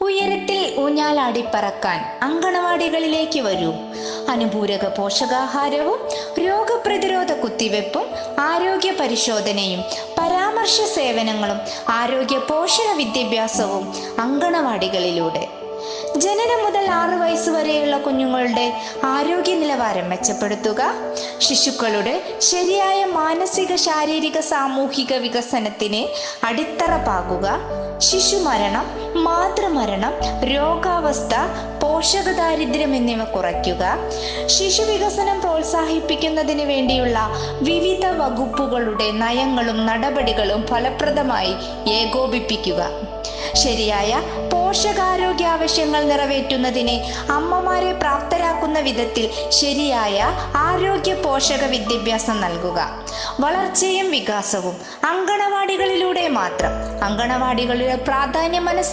ഉയരത്തിൽ ഊഞ്ഞാലാടി പറക്കാൻ അങ്കണവാടികളിലേക്ക് വരൂ. അനുപൂരക പോഷകാഹാരവും രോഗപ്രതിരോധ കുത്തിവെപ്പും ആരോഗ്യ പരിശോധനയും പരാമർശ സേവനങ്ങളും ആരോഗ്യ പോഷണ വിദ്യാഭ്യാസവും അങ്കണവാടികളിലൂടെ. ജനനം മുതൽ ആറ് വയസ്സ് വരെയുള്ള കുഞ്ഞുങ്ങളുടെ ആരോഗ്യ നിലവാരം മെച്ചപ്പെടുത്തുക. ശിശുക്കളുടെ ശരിയായ മാനസിക ശാരീരിക സാമൂഹിക വികസനത്തിന് അടിത്തറ പാകുക ശിശുമരണം മാതൃമരണം രോഗാവസ്ഥ പോഷകദാരിദ്ര്യം എന്നിവ കുറയ്ക്കുക. ശിശു വികസനം പ്രോത്സാഹിപ്പിക്കുന്നതിന് വേണ്ടിയുള്ള വിവിധ വകുപ്പുകളുടെ നയങ്ങളും നടപടികളും ഫലപ്രദമായി ഏകോപിപ്പിക്കുക. ശരിയായ പോഷകാരോഗ്യ ആവശ്യങ്ങൾ നിറവേറ്റുന്നതിന് അമ്മമാരെ പ്രാപ്തരാക്കുന്ന വിധത്തിൽ ശരിയായ ആരോഗ്യ പോഷക വിദ്യാഭ്യാസം നൽകുക. വളർച്ചയും വികാസവും അങ്കണവാടികളിലൂടെ മാത്രം. അങ്കണവാടികളിലെ പ്രാധാന്യം മനസ്സിലാക്കി